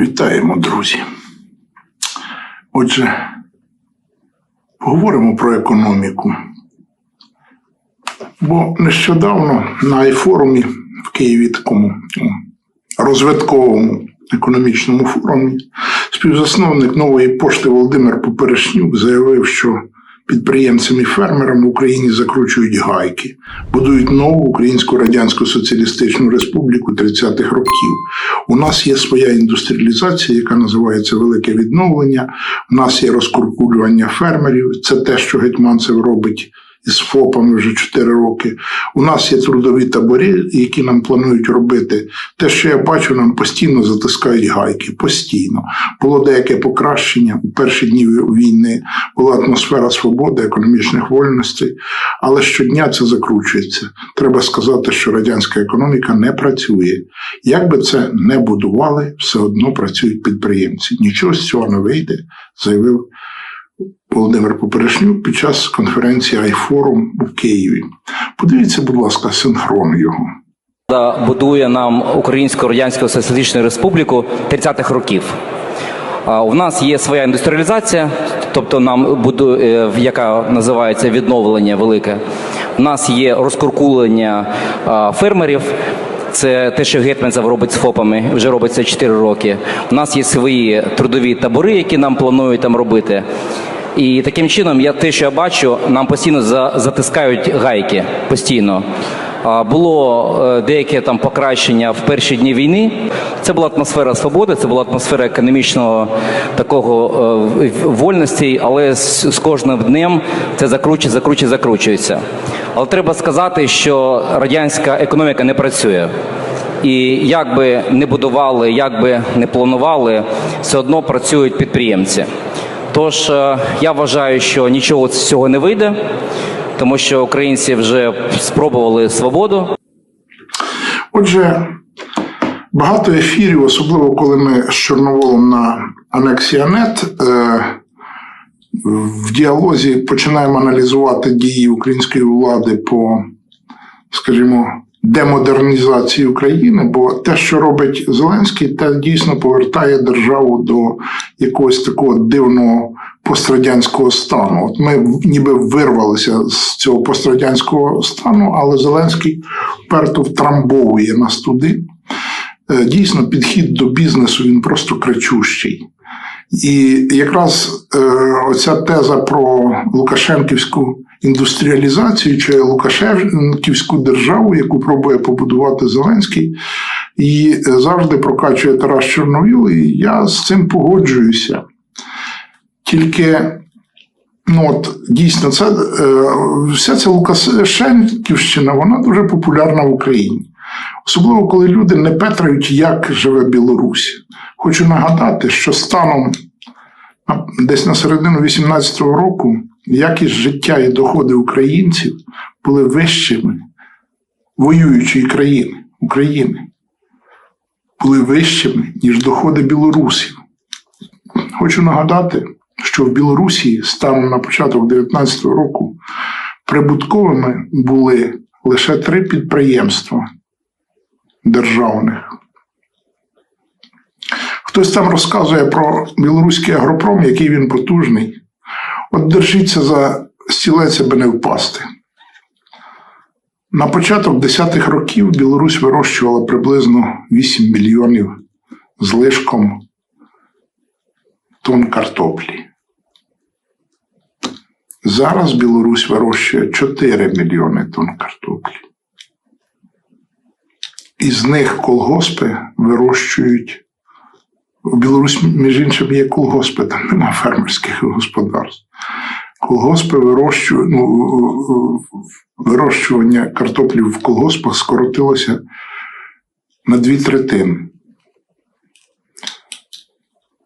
Вітаємо, друзі. Отже, поговоримо про економіку. Бо нещодавно на айфорумі в Києві такому розвитковому економічному форумі співзасновник нової пошти Володимир Поперешнюк заявив, що підприємцям і фермерам в Україні закручують гайки, будують нову Українську Радянську Соціалістичну Республіку 30-х років. У нас є своя індустріалізація, яка називається Велике відновлення. У нас є розкуркулювання фермерів. Це те, що Гетьманцев робить із ФОПами вже 4 роки. У нас є трудові табори, які нам планують робити. Те, що я бачу, нам постійно затискають гайки. Постійно було деяке покращення у перші дні війни. Була атмосфера свободи, економічних вольностей, але щодня це закручується. Треба сказати, що радянська економіка не працює. Як би це не будували, все одно працюють підприємці. Нічого з цього не вийде, заявив Володимир Поперешнюк під час конференції Айфорум у Києві. Подивіться, будь ласка, синхрон його. Будує нам Українську Радянську Соціалістичну Республіку 30-х років. У нас є своя індустріалізація, тобто нам будує, яка називається відновлення велике. У нас є розкуркулення фермерів. Це те, що Гетманцев робить з ФОПами, вже робиться 4 роки. У нас є свої трудові табори, які нам планують там робити. І таким чином, я те, що я бачу, нам постійно за- затискають гайки постійно. Було е, деяке там покращення в перші дні війни. Це була атмосфера свободи, це була атмосфера економічного такого е, вольності, але з кожним днем це закручує, закручує, закручується. Але треба сказати, що радянська економіка не працює. І як би не будували, як би не планували, все одно працюють підприємці. Тож е, я вважаю, що нічого з цього не вийде, тому що українці вже спробували свободу. Отже, багато ефірів, особливо коли ми з Чорноволом на анексія НЕТ, е, в діалозі починаємо аналізувати дії української влади по, скажімо, демодернізації України, бо те, що робить Зеленський, те дійсно повертає державу до якогось такого дивного пострадянського стану. От ми ніби вирвалися з цього пострадянського стану, але Зеленський вперто втрамбовує нас туди. Е, Дійсно, підхід до бізнесу він просто кричущий. І якраз е, оця теза про Лукашенківську індустріалізацію чи Лукашенківську державу, яку пробує побудувати Зеленський, і е, завжди прокачує Тарас Чорновіл, і я з цим погоджуюся. Тільки ну от, дійсно, це, е, вся ця Лукашенківщина, вона дуже популярна в Україні. Особливо, коли люди не петрають, як живе Білорусь. Хочу нагадати, що станом десь на середину 18-го року якість життя і доходи українців були вищими воюючої країни України. Були вищими, ніж доходи білорусів. Хочу нагадати, що в Білорусі станом на початок 19-го року прибутковими були лише три підприємства державних. Хтось там розказує про білоруський агропром, який він потужний. От держіться за стілець, аби не впасти. На початок 10-х років Білорусь вирощувала приблизно 8 мільйонів з лишком тонн картоплі. Зараз Білорусь вирощує 4 мільйони тонн картоплі. Із них колгоспи вирощують. У Білорусь, між іншим, є колгоспи, там фермерських господарств. Колгоспи вирощують, ну, вирощування картоплі в колгоспах скоротилося на дві третини.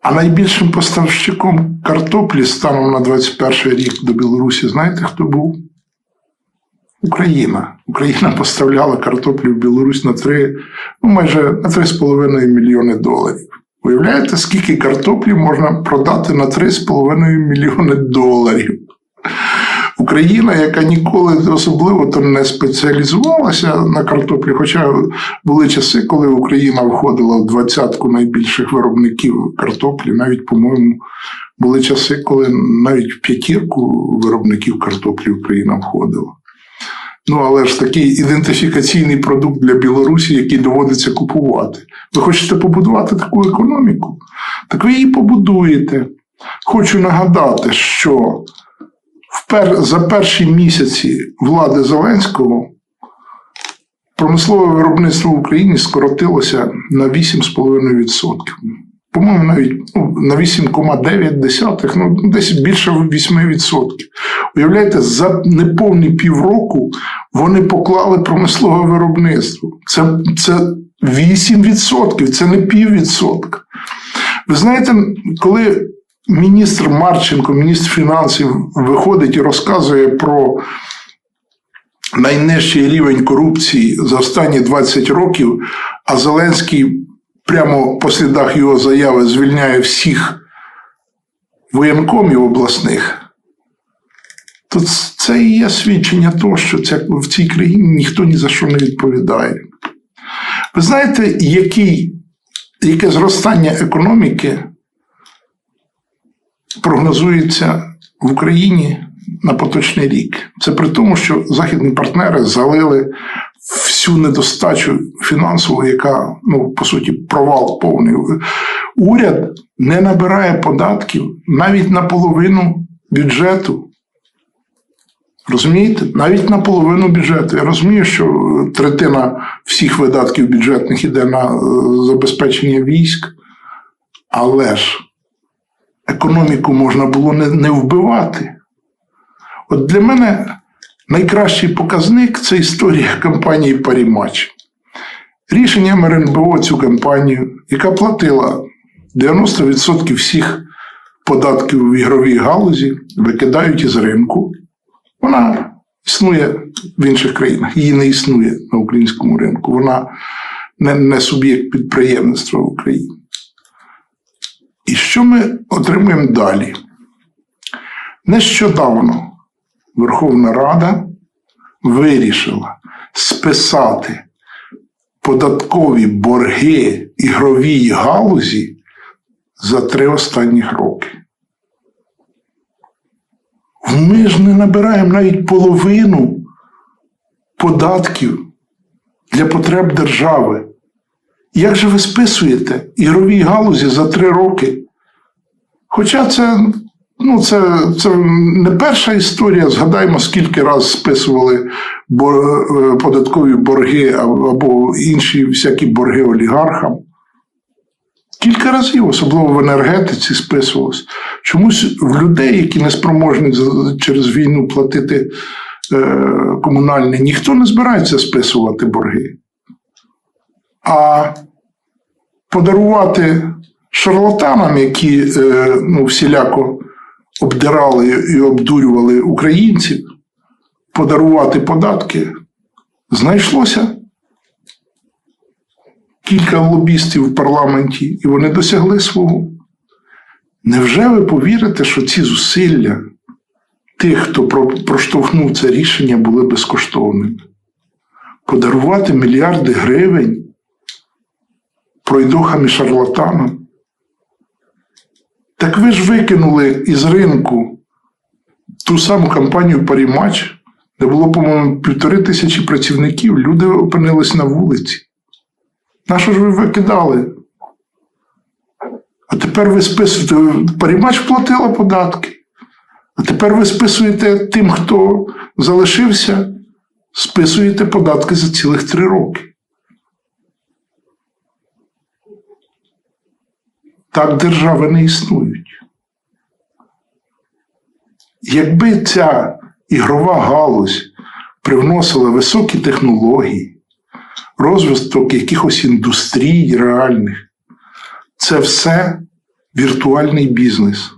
А найбільшим поставщиком картоплі станом на 21 рік до Білорусі, знаєте, хто був? Україна. Україна поставляла картоплю в Білорусь на 3, ну майже на 3,5 мільйони доларів. Уявляєте, скільки картоплі можна продати на 3,5 мільйони доларів? Україна, яка ніколи особливо то не спеціалізувалася на картоплі, хоча були часи, коли Україна входила в двадцятку найбільших виробників картоплі, навіть, по-моєму, були часи, коли навіть в п'ятірку виробників картоплі Україна входила. Ну, але ж такий ідентифікаційний продукт для Білорусі, який доводиться купувати. Ви хочете побудувати таку економіку? Так ви її побудуєте. Хочу нагадати, що за перші місяці влади Зеленського промислове виробництво в Україні скоротилося на 8,5%. По-моєму, навіть ну, на 8,9, ну десь більше 8%. Уявляєте, за неповні півроку вони поклали промислове виробництво. Це, це 8%, це не піввідсотка. Ви знаєте, коли міністр Марченко, міністр фінансів, виходить і розказує про найнижчий рівень корупції за останні 20 років, а Зеленський прямо по слідах його заяви звільняє всіх воєнкомів обласних, то це і є свідчення того, що це, в цій країні ніхто ні за що не відповідає. Ви знаєте, який, яке зростання економіки прогнозується в Україні на поточний рік? Це при тому, що західні партнери залили всю недостачу фінансову, яка, ну, по суті, провал повний. Уряд не набирає податків навіть на половину бюджету. Розумієте? Навіть на половину бюджету. Я розумію, що третина всіх видатків бюджетних іде на е, забезпечення військ, але ж економіку можна було не, не вбивати. От для мене найкращий показник це історія кампанії Парімач. Рішенням РНБО цю кампанію, яка платила 90% всіх податків в ігровій галузі, викидають із ринку. Вона існує в інших країнах, її не існує на українському ринку. Вона не, не суб'єкт підприємництва в Україні. І що ми отримуємо далі? Нещодавно Верховна Рада вирішила списати податкові борги ігровій галузі за три останніх роки. Ми ж не набираємо навіть половину податків для потреб держави. Як же ви списуєте ігровій галузі за три роки? Хоча це, ну, це, це не перша історія. Згадаймо, скільки раз списували е, податкові борги або інші всякі борги олігархам. Кілька разів, особливо в енергетиці, списувалось. Чомусь в людей, які не спроможні через війну платити е, комунальне, ніхто не збирається списувати борги. А подарувати шарлатанам, які е, ну, всіляко обдирали і обдурювали українців, подарувати податки, знайшлося кілька лобістів в парламенті, і вони досягли свого. Невже ви повірите, що ці зусилля тих, хто проштовхнув це рішення, були безкоштовними? Подарувати мільярди гривень пройдохам і шарлатанам? Так ви ж викинули із ринку ту саму компанію Парімач, де було, по-моєму, півтори тисячі працівників, люди опинились на вулиці. На що ж ви викидали? А тепер ви списуєте. Парімач платила податки. А тепер ви списуєте тим, хто залишився, списуєте податки за цілих три роки. Так держави не існують. Якби ця ігрова галузь привносила високі технології, розвиток якихось індустрій реальних, це все віртуальний бізнес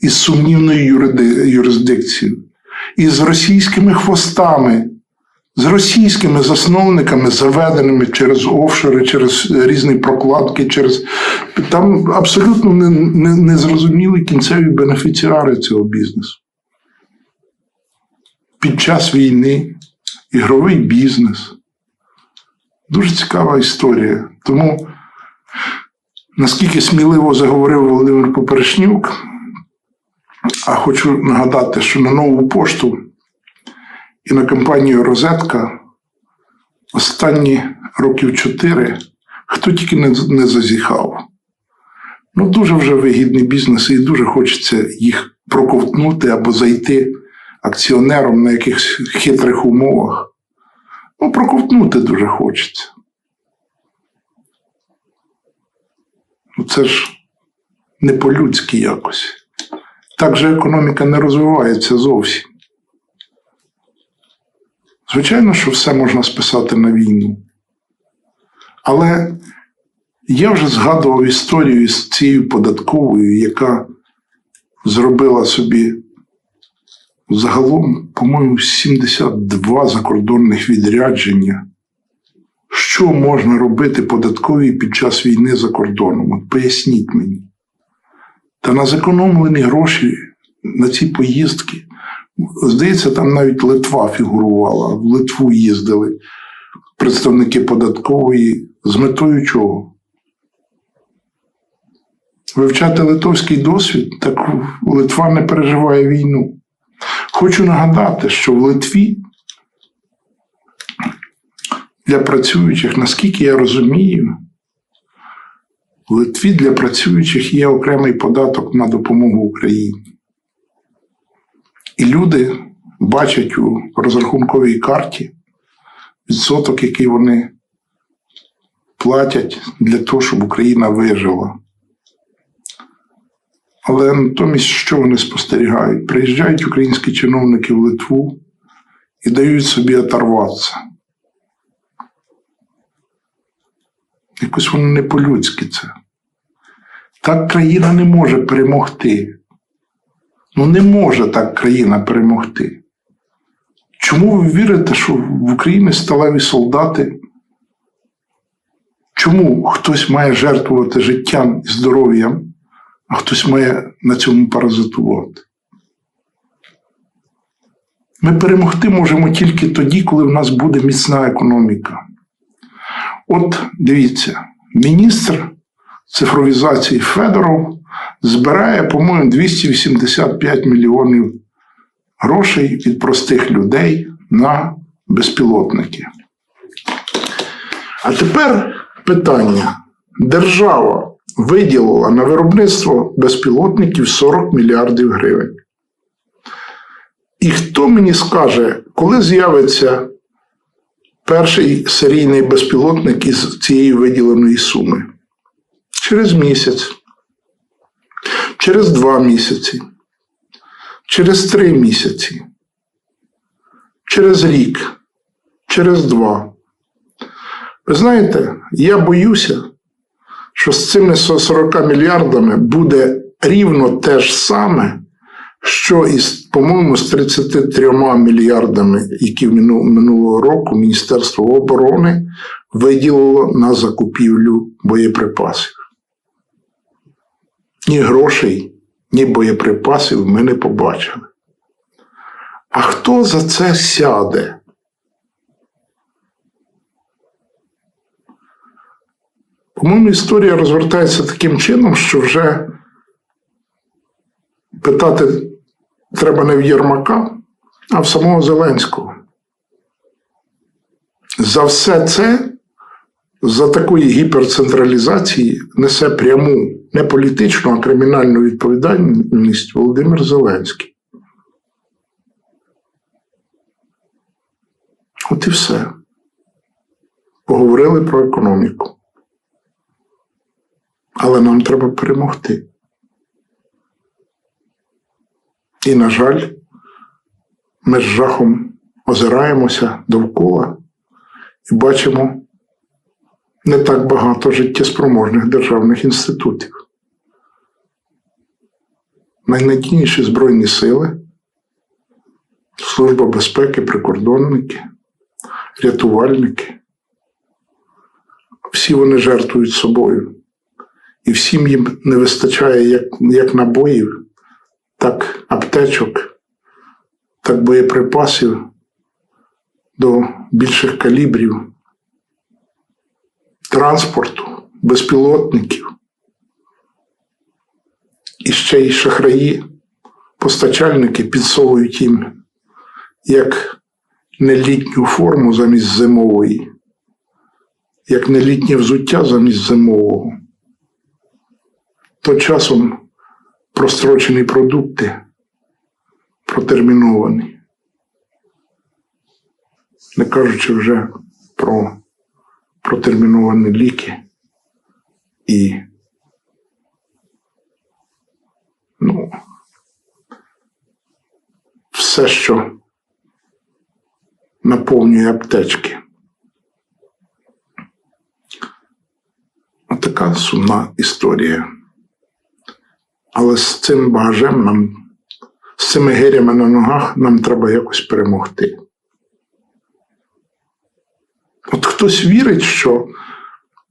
із сумнівною юрисдикцією, із російськими хвостами, з російськими засновниками, заведеними через офшори, через різні прокладки, через там абсолютно не, не, незрозумілі кінцеві бенефіціари цього бізнесу. під час війни, ігровий бізнес. Дуже цікава історія. Тому, наскільки сміливо заговорив Володимир Поперешнюк, а хочу нагадати, що на нову пошту і на компанію Розетка останні років чотири хто тільки не, не зазіхав. Ну, дуже вже вигідний бізнес, і дуже хочеться їх проковтнути або зайти акціонером на якихось хитрих умовах. Ну, проковтнути дуже хочеться. Ну, це ж не по-людськи якось. Так же економіка не розвивається зовсім. Звичайно, що все можна списати на війну. Але я вже згадував історію з цією податковою, яка зробила собі загалом, по-моєму, 72 закордонних відрядження. Що можна робити податковій під час війни за кордоном? От поясніть мені. Та на зекономлені гроші на ці поїздки. Здається, там навіть Литва фігурувала. В Литву їздили представники податкової з метою чого? Вивчати литовський досвід, так Литва не переживає війну. Хочу нагадати, що в Литві для працюючих, наскільки я розумію, в Литві для працюючих є окремий податок на допомогу Україні. І люди бачать у розрахунковій карті відсоток, який вони платять для того, щоб Україна вижила. Але натомість, що вони спостерігають? Приїжджають українські чиновники в Литву і дають собі оторватися. Якось воно не по-людськи це. Так країна не може перемогти. Ну, не може так країна перемогти. Чому ви вірите, що в Україні сталеві солдати? Чому хтось має жертвувати життям і здоров'ям, а хтось має на цьому паразитувати? Ми перемогти можемо тільки тоді, коли в нас буде міцна економіка. От дивіться, міністр цифровізації Федоров збирає, по-моєму, 285 мільйонів грошей від простих людей на безпілотники. А тепер питання. Держава виділила на виробництво безпілотників 40 мільярдів гривень. І хто мені скаже, коли з'явиться перший серійний безпілотник із цієї виділеної суми? Через місяць, через два місяці, через три місяці, через рік, через два. Ви знаєте, я боюся, що з цими 40 мільярдами буде рівно те ж саме, що із, по-моєму, з 33 мільярдами, які мину- минулого року Міністерство оборони виділило на закупівлю боєприпасів. Ні грошей, ні боєприпасів ми не побачили. А хто за це сяде? По-моєму, історія розвертається таким чином, що вже питати треба не в Єрмака, а в самого Зеленського. За все це, за такої гіперцентралізації, несе пряму не політичну, а кримінальну відповідальність Володимир Зеленський. От і все. Поговорили про економіку. Але нам треба перемогти. І, на жаль, ми з жахом озираємося довкола і бачимо не так багато життєспроможних державних інститутів. Найнадійніші Збройні сили, Служба безпеки, прикордонники, рятувальники. Всі вони жертвують собою. І всім їм не вистачає як, як набоїв, так аптечок, так боєприпасів до більших калібрів, транспорту, безпілотників. І ще й шахраї, постачальники підсовують їм як нелітню форму замість зимової, як нелітнє взуття замість зимового. То часом прострочені продукти протерміновані. Не кажучи вже про протерміновані ліки і ну, все, що наповнює аптечки. Така сумна історія. Але з цим багажем нам, з цими гирями на ногах нам треба якось перемогти. От хтось вірить, що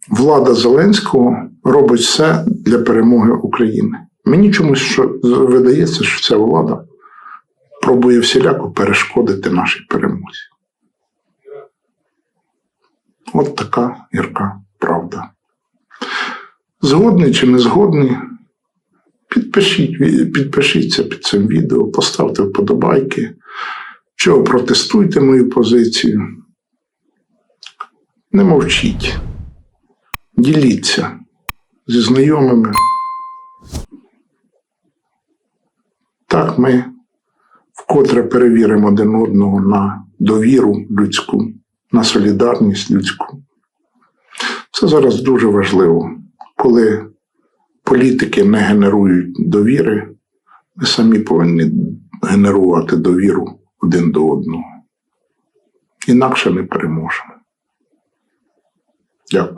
влада Зеленського робить все для перемоги України. Мені чомусь що видається, що ця влада пробує всіляко перешкодити нашій перемозі. От така гірка правда. Згодний чи не згодний, підпишіть, підпишіться під цим відео, поставте вподобайки, чого протестуйте мою позицію. Не мовчіть. Діліться зі знайомими. Так ми вкотре перевіримо один одного на довіру людську, на солідарність людську. Це зараз дуже важливо, коли політики не генерують довіри, ми самі повинні генерувати довіру один до одного. Інакше не переможемо. Yeah.